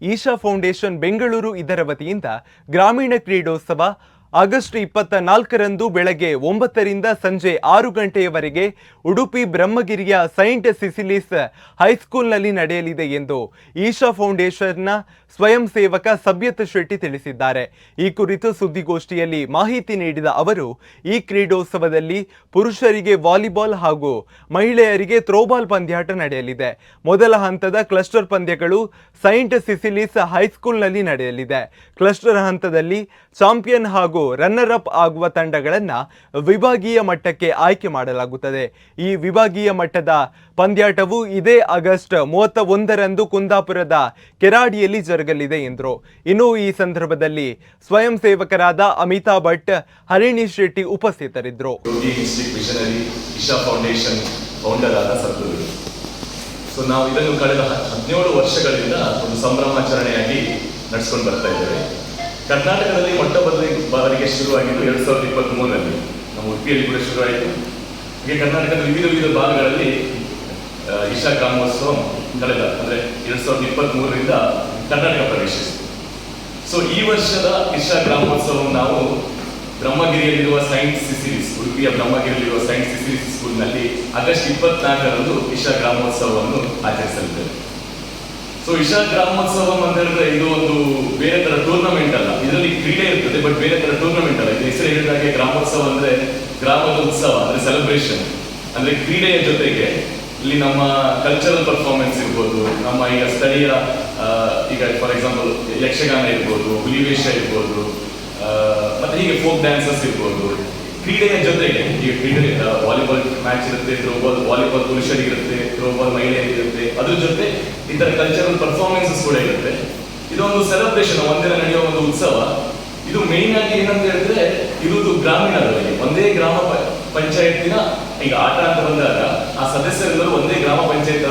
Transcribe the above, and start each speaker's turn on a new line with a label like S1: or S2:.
S1: Isha foundation Bengaluru ಇದರ ವತಿಯಿಂದ ಗ್ರಾಮೀಣ ಕ್ರೀಡೋತ್ಸವ ಆಗಸ್ಟ್ ಇಪ್ಪತ್ತ ನಾಲ್ಕರಂದು ಬೆಳಗ್ಗೆ ಒಂಬತ್ತರಿಂದ ಸಂಜೆ ಆರು ಗಂಟೆಯವರೆಗೆ ಉಡುಪಿ ಬ್ರಹ್ಮಗಿರಿಯ ಸೈಂಟ್ ಸಿಸಿಲಿಸ್ ಹೈಸ್ಕೂಲ್ನಲ್ಲಿ ನಡೆಯಲಿದೆ ಎಂದು ಈಶಾ ಫೌಂಡೇಶನ್ನ ಸ್ವಯಂ ಸೇವಕ ಸಭ್ಯತ್ ಶೆಟ್ಟಿ ತಿಳಿಸಿದ್ದಾರೆ. ಈ ಕುರಿತು ಸುದ್ದಿಗೋಷ್ಠಿಯಲ್ಲಿ ಮಾಹಿತಿ ನೀಡಿದ ಅವರು, ಈ ಕ್ರೀಡೋತ್ಸವದಲ್ಲಿ ಪುರುಷರಿಗೆ ವಾಲಿಬಾಲ್ ಹಾಗೂ ಮಹಿಳೆಯರಿಗೆ ಥ್ರೋಬಾಲ್ ಪಂದ್ಯಾಟ ನಡೆಯಲಿದೆ. ಮೊದಲ ಹಂತದ ಕ್ಲಸ್ಟರ್ ಪಂದ್ಯಗಳು ಸೈಂಟ್ ಸಿಸಿಲಿಸ್ ಹೈಸ್ಕೂಲ್ನಲ್ಲಿ ನಡೆಯಲಿದೆ. ಕ್ಲಸ್ಟರ್ ಹಂತದಲ್ಲಿ ಚಾಂಪಿಯನ್ ಹಾಗೂ ರನ್ನರ್ ಅಪ್ ಆಗುವ ತಂಡಗಳನ್ನ ವಿಭಾಗೀಯ ಮಟ್ಟಕ್ಕೆ ಆಯ್ಕೆ ಮಾಡಲಾಗುತ್ತದೆ. ಈ ವಿಭಾಗೀಯ ಮಟ್ಟದ ಪಂದ್ಯಾಟವು ಇದೇ ಆಗಸ್ಟ್ ಮೂವತ್ತ ಒಂದರಂದು ಕುಂದಾಪುರದ ಕೆರಾಡಿಯಲ್ಲಿ ಜರುಗಲಿದೆ ಎಂದರು. ಇನ್ನು ಈ ಸಂದರ್ಭದಲ್ಲಿ ಸ್ವಯಂ ಸೇವಕರಾದ ಅಮಿತಾ ಭಟ್ ಹರಿಣಿ ಶೆಟ್ಟಿ ಉಪಸ್ಥಿತರಿದ್ದರು.
S2: ಸೊ ನಾವು ಇದನ್ನು ಕಳೆದ ಹದಿನೇಳು ವರ್ಷಗಳಿಂದ ಒಂದು ಸಂಭ್ರಮಾಚರಣೆಯಾಗಿ ನಡೆಸ್ಕೊಂಡು ಬರ್ತಾ ಇದ್ದೇವೆ. ಕರ್ನಾಟಕದಲ್ಲಿ ಮೊಟ್ಟ ಬಾರಿಗೆ ಶುರುವಾಗಿದ್ದು ಎರಡ್ ಸಾವಿರದ ಇಪ್ಪತ್ತ್ ಮೂರರಲ್ಲಿ ನಮ್ಮ ಉಡುಪಿಯಲ್ಲಿ ಕೂಡ ಶುರುವಾಯಿತು. ಹೀಗೆ ಕರ್ನಾಟಕದ ವಿವಿಧ ವಿವಿಧ ಭಾಗಗಳಲ್ಲಿ ಇಶಾ ಗ್ರಾಮೋತ್ಸವ ಕಳೆದ ಅಂದ್ರೆ ಎರಡ್ ಸಾವಿರದ ಇಪ್ಪತ್ತ್ ಮೂರರಿಂದ ಕರ್ನಾಟಕ ಪ್ರವೇಶಿಸಿತು. ಸೊ ಈ ವರ್ಷದ ಇಶಾ ಗ್ರಾಮೋತ್ಸವವನ್ನು ನಾವು ಬ್ರಹ್ಮಗಿರಿಯಲ್ಲಿರುವ ಸೈನ್ಸ್ ಸಿಸಿರೀಸ್ ಉಡುಪಿಯ ಬ್ರಹ್ಮಗಿರಿಯಲ್ಲಿರುವ ಸೈನ್ಸ್ ಸಿಸಿಲಿಸ್ ಸ್ಕೂಲ್ನಲ್ಲಿ ಆಗಸ್ಟ್ ಇಪ್ಪತ್ನಾಲ್ಕರಂದು ಇಶಾ ಗ್ರಾಮೋತ್ಸವವನ್ನು ಆಚರಿಸಲಿದ್ದೇವೆ. ಸೊ ಇಶಾ ಗ್ರಾಮೋತ್ಸವ ಅಂತ ಹೇಳಿದ್ರೆ ಇದು ಒಂದು ಬೇರೆ ತರ ಟೂರ್ನಮೆಂಟ್ ಅಲ್ಲ ಇದರಲ್ಲಿ ಕ್ರೀಡೆ ಇರ್ತದೆ ಬಟ್ ಬೇರೆ ತರ ಟೂರ್ನಮೆಂಟ್ ಅಲ್ಲ ಹೆಸರು ಹೇಳಿದಾಗೆ ಗ್ರಾಮೋತ್ಸವ ಅಂದ್ರೆ ಗ್ರಾಮದ ಉತ್ಸವ ಅಂದ್ರೆ ಸೆಲೆಬ್ರೇಷನ್ ಅಂದ್ರೆ ಕ್ರೀಡೆಯ ಜೊತೆಗೆ ಇಲ್ಲಿ ನಮ್ಮ ಕಲ್ಚರಲ್ ಪರ್ಫಾರ್ಮೆನ್ಸ್ ಇರ್ಬೋದು, ನಮ್ಮ ಈಗ ಸ್ಥಳೀಯ ಈಗ ಫಾರ್ ಎಕ್ಸಾಂಪಲ್ ಯಕ್ಷಗಾನ ಇರ್ಬೋದು, ಹುಲಿವೇಷ ಇರ್ಬೋದು ಮತ್ತೆ ಹೀಗೆ ಫೋಕ್ ಡ್ಯಾನ್ಸಸ್ ಇರ್ಬೋದು. ಕ್ರೀಡೆಯ ಜೊತೆಗೆ ಈಗ ಕ್ರೀಡೆ ವಾಲಿಬಾಲ್ ಮ್ಯಾಚ್ ಇರುತ್ತೆ ಥ್ರೋಬಾಲ್ ವಾಲಿಬಾಲ್ ಪುರುಷರಿಗಿರುತ್ತೆ ಥ್ರೋಬಾಲ್ ಮಹಿಳೆಯರಿಗಿರುತ್ತೆ ಅದ್ರ ಜೊತೆ ಈ ತರ ಕಲ್ಚರಲ್ ಪರ್ಫಾರ್ಮೆನ್ಸಸ್ ಕೂಡ ಇರುತ್ತೆ. ಇದೊಂದು ಸೆಲೆಬ್ರೇಷನ್ ಒಂದಿನ ನಡೆಯುವ ಒಂದು ಉತ್ಸವ. ಇದು ಮೇನ್ ಆಗಿ ಏನಂತ ಹೇಳಿದ್ರೆ, ಇರುವುದು ಗ್ರಾಮೀಣದಲ್ಲಿ ಒಂದೇ ಗ್ರಾಮ ಪಂಚಾಯತಿನ ಈಗ ಆಟ ಅಂತ ಬಂದಾಗ ಆ ಸದಸ್ಯರೆಲ್ಲರೂ ಒಂದೇ ಗ್ರಾಮ ಪಂಚಾಯತ್